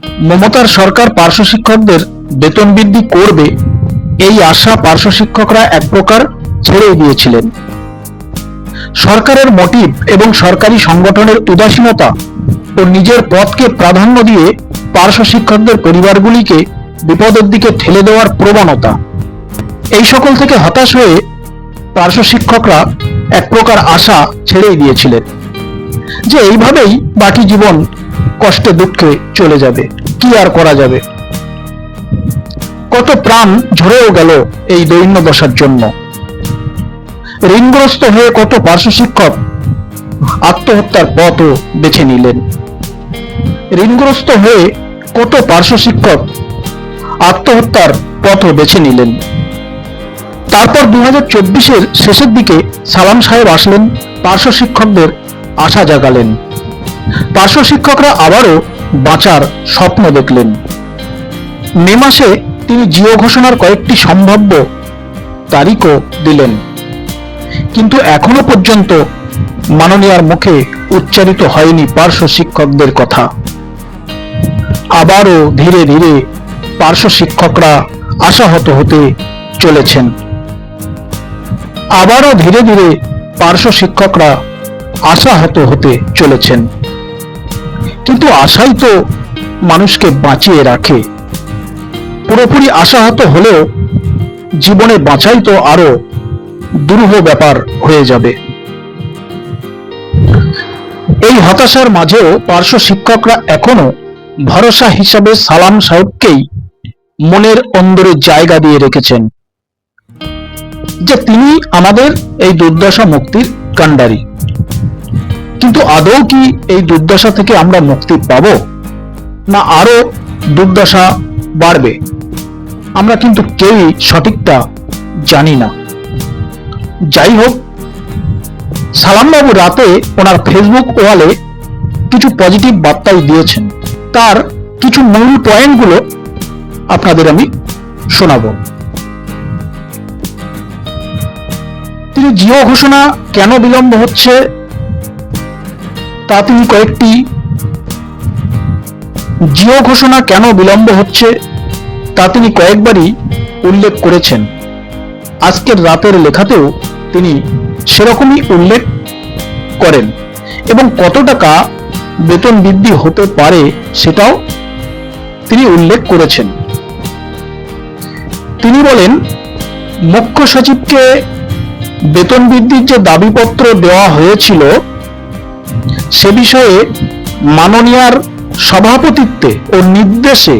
মমতার সরকার পার্শ্ব শিক্ষকদের বেতন বৃদ্ধি করবে, এই আশা পার্শ্ব শিক্ষকরা এক প্রকার ছেড়েই দিয়েছিলেন। সরকারের মোটিভ এবং সরকারি সংগঠনের উদাসীনতা ও নিজের পথকে প্রাধান্য দিয়ে পার্শ্ব শিক্ষকদের পরিবারগুলিকে বিপদের দিকে ঠেলে দেওয়ার প্রবণতা। এই সকল থেকে হতাশ হয়ে পার্শ্ব শিক্ষকরা এক প্রকার আশা ছেড়েই দিয়েছিলেন। যে এইভাবেই বাকি জীবন কষ্টে দুঃখে চলে যাবে। কি আর করা যাবে? কত প্রাণ ঝরেও গেল এই দৈন্য দশার জন্য। ঋণগ্রস্ত হয়ে কত পার্শ্ব শিক্ষক আত্মহত্যার পথও বেছে নিলেন। ঋণগ্রস্ত হয়ে কত পার্শ্ব শিক্ষক আত্মহত্যার পথও বেছে নিলেন। তারপর দু হাজার শেষের দিকে সালাম সাহেব আসলেন, পার্শ্ব শিক্ষকদের আশা জাগালেন। পার্শ্ব শিক্ষকরা আবারও বাঁচার স্বপ্ন দেখলেন। মে মাসে তিনি জিও ঘোষণার কয়েকটি সম্ভাব্য তারিখও দিলেন। কিন্তু এখনও পর্যন্ত মাননীয়ার মুখে উচ্চারিত হয়নি পার্শ্ব শিক্ষকদের কথা। আবারও ধীরে ধীরে পার্শ্ব শিক্ষকরা আশাহত হতে চলেছেন। আবারও ধীরে ধীরে পার্শ্ব শিক্ষকরা আশাহত হতে চলেছেন। কিন্তু আশাই তো মানুষকে বাঁচিয়ে রাখে। পুরোপুরি আশাহত হলেও জীবনে বাঁচাই তো আরও দুরূহ ব্যাপার হয়ে যাবে। এই হতাশার মাঝেও পার্শ্ব শিক্ষকরা এখনও ভরসা হিসাবে সালাম সাহেবকেই মনের অন্দরে জায়গা দিয়ে রেখেছেন, যে তিনি আমাদের এই দুর্দশা মুক্তির কাণ্ডারি। কিন্তু আদৌ কি এই দুর্দশা থেকে আমরা মুক্তি পাব? না আরও দুর্দশা বাড়বে? আমরা কিন্তু কেউই সঠিকটা জানি না। যাই হোক, সালামবাবু রাতে ওনার ফেসবুক ওয়ালে কিছু পজিটিভ বার্তাই দিয়েছেন। তার কিছু মূল পয়েন্টগুলো আপনাদের আমি শোনাব। তিনি জিও ঘোষণা কেন বিলম্ব হচ্ছে তা তিনি কয়েকটি জিও ঘোষণা কেন বিলম্ব হচ্ছে তা তিনি কয়েকবারই উল্লেখ করেছেন। আজকের রাতের লেখাতেও তিনি সেরকমই উল্লেখ করেন এবং কত টাকা বেতন বৃদ্ধি হতে পারে সেটাও তিনি উল্লেখ করেছেন। তিনি বলেন, মুখ্য সচিবকে বেতন বৃদ্ধির যে দাবিপত্র দেওয়া হয়েছিল সে বিষয়ে মাননীয়ার সভাপতিত্বে ও নির্দেশে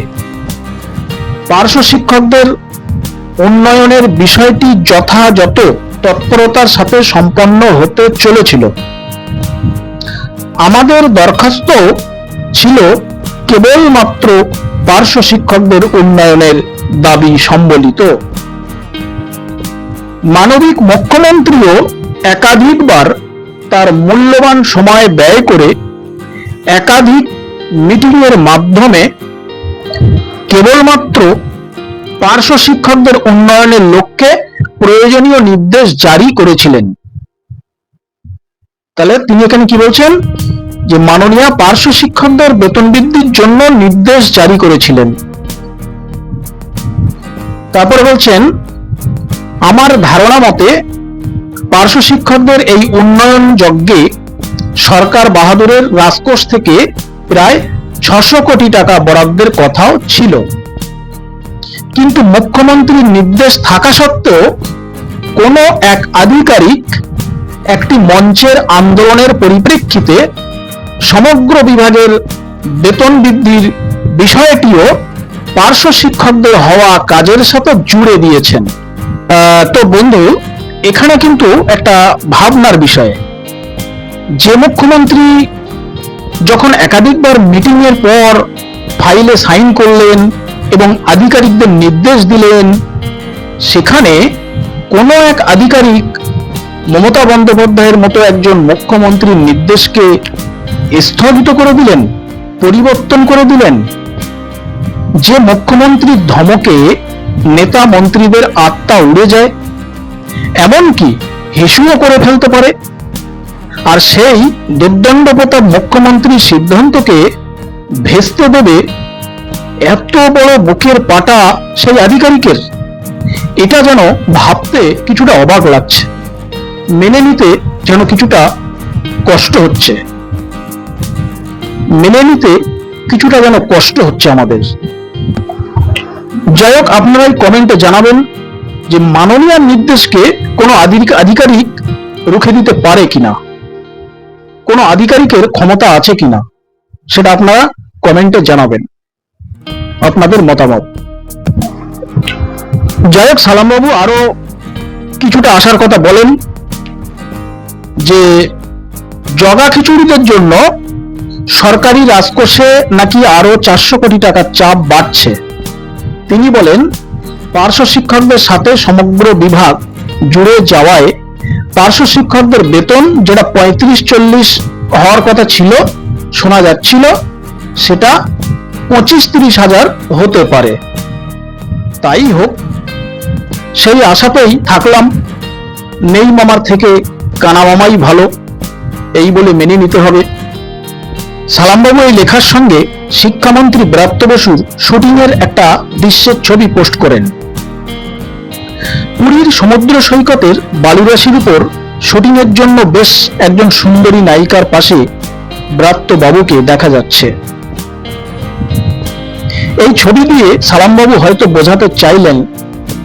পার্শ্ব শিক্ষকদের উন্নয়নের বিষয়টি যথাযথ তৎপরতার সাথে সম্পন্ন হতে চলেছিল। আমাদের দরখাস্ত ছিল কেবলমাত্র পার্শ্ব শিক্ষকদের উন্নয়নের দাবি সম্বলিত। মানবিক মুখ্যমন্ত্রীও একাধিকবার তার মূল্যবান সময় ব্যয় করে একাধিক মিটিংয়ের মাধ্যমে কেবলমাত্র পার্শ্ব শিক্ষকদের উন্নয়নের লক্ষ্যে প্রয়োজনীয় নির্দেশ জারি করেছিলেন। তাহলে তিনি এখানে কি বলছেন? যে মাননীয় পার্শ্ব শিক্ষকদের বেতন বৃদ্ধির জন্য নির্দেশ জারি করেছিলেন। তারপরে বলছেন, আমার ধারণা মতে পার্শ্ব শিক্ষকদের এই উন্নয়ন যজ্ঞে সরকার বাহাদুরের রাজকোষ থেকে প্রায় ছশো কোটি টাকা বরাদ্দের কথাও ছিল। কিন্তু মুখ্যমন্ত্রীর নির্দেশ থাকা সত্ত্বেও কোনো এক আধিকারিক একটি মঞ্চের আন্দোলনের পরিপ্রেক্ষিতে সমগ্র বিভাগের বেতন বৃদ্ধির বিষয়টিও পার্শ্ব শিক্ষকদের হওয়া কাজের সাথে জুড়ে দিয়েছেন। তো বন্ধু এখানে কিন্তু একটা ভাবনার বিষয়। যে মুখ্যমন্ত্রী যখন একাধিকবার মিটিং এর পর ফাইলে সাইন করলেন এবং আধিকারিকদের নির্দেশ দিলেন, সেখানে কোনো এক আধিকারিক মমতা বন্দ্যোপাধ্যায়ের মতো একজন মুখ্যমন্ত্রীর নির্দেশকে স্থগিত করে দিলেন, পরিবর্তন করে দিলেন। যে মুখ্যমন্ত্রীর ধমকে নেতা মন্ত্রীদের আত্মা উড়ে যায় এমনকি হিসুও করে ফেলতে পারে। আর সেই দুর্দণ্ড প্রতাপ মুখ্যমন্ত্রীর সিদ্ধান্তকে ভেস্তে দেবে এত বড় বুকের পাটা সেই আধিকারিকের। এটা যেন ভাবতে কিছুটা অবাক লাগছে, মেনে নিতে যেন কিছুটা কষ্ট হচ্ছে। মেনে নিতে কিছুটা যেন কষ্ট হচ্ছে আমাদের। যাই হোক, আপনারাই কমেন্টে জানাবেন যে মাননীয় নির্দেশকে কোনো আধিকারিক রুখে দিতে পারে কিনা? কোনো আধিকারিকের ক্ষমতা আছে কিনা? সেটা আপনারা কমেন্টে জানাবেন। আপনাদের মতামত। যাই হোক, সালামবাবু আরও কিছুটা আসার কথা বলেন যে, জগা খিচুড়িদের জন্য সরকারি রাজকোষে নাকি আরও চারশো কোটি টাকার চাপ বাড়ছে। তিনি বলেন, পার্শ্ব শিক্ষকদের সাথে সমগ্র বিভাগ জুড়ে যাওয়ায় পার্শ্ব শিক্ষকদের বেতন যেটা পঁয়ত্রিশ চল্লিশ হওয়ার কথা ছিল, শোনা যাচ্ছিল, সেটা পঁচিশ তিরিশ হাজার হতে পারে। তাই হোক, সেই আশাতেই থাকলাম। নেই মামার থেকে কানা মামাই ভালো, এই বলে মেনে নিতে হবে। সালামবাবু এই লেখার সঙ্গে শিক্ষামন্ত্রী ব্রাত্য বসুর শুটিং এর একটা দৃশ্যের ছবি পোস্ট করেন। পুরীর সমুদ্র সৈকতের বালুরাশির উপর শুটিং এর জন্য বেশ একজন সুন্দরী নায়িকার পাশে ব্রাত্য বাবুকে দেখা যাচ্ছে। এই ছবি দিয়ে সালামবাবু হয়তো বোঝাতে চাইলেন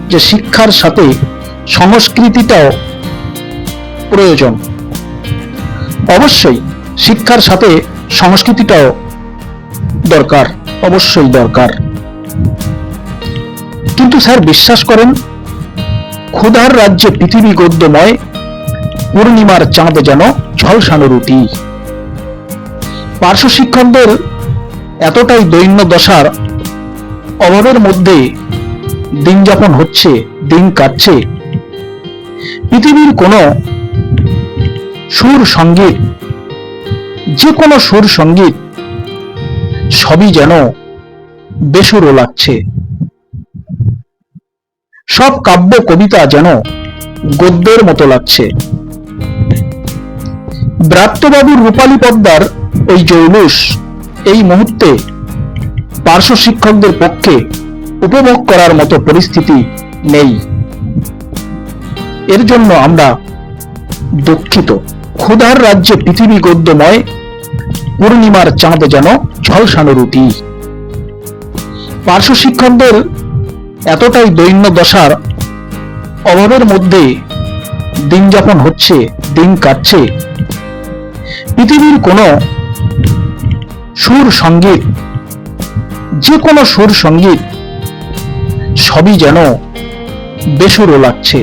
যে শিক্ষার সাথে সংস্কৃতিটাও প্রয়োজন। অবশ্যই শিক্ষার সাথে সংস্কৃতিটাও দরকার, অবশ্যই দরকার। কিন্তু স্যার, বিশ্বাস করেন ক্ষুধার রাজ্যে পৃথিবী গদ্যময়, পূর্ণিমার চাঁদ যেন ঝলসানো রুটি। পার্শ্ব শিক্ষকদের এতটাই দৈন্য দশার অভাবের মধ্যে দিন যাপন হচ্ছে, দিন কাটছে। পৃথিবীর কোনো সুর সংগীত, যে কোনো সুর সংগীত সবই যেন বেসুরো লাগছে। সব কাব্য কবিতা যেন গদ্যের মতো লাগছে। ব্রাত্যবাবুর রূপালী পদ্মার ওই জৌলুস এই মুহূর্তে পার্শ্ব শিক্ষকদের পক্ষে উপভোগ করার মতো পরিস্থিতি নেই। এর জন্য আমরা দুঃখিত। ক্ষুধার রাজ্যে পৃথিবী গদ্যময়, পূর্ণিমার চাঁদ যেন ঝলসানো রুটি। পার্শ্ব শিক্ষকদের এতটাই দৈন্য দশার অভাবের মধ্যে দিন যাপন হচ্ছে, দিন কাটছে। পৃথিবীর কোনো সুর সংগীত, যে কোনো সুর সংগীত সবই যেন বেসুরো লাগছে।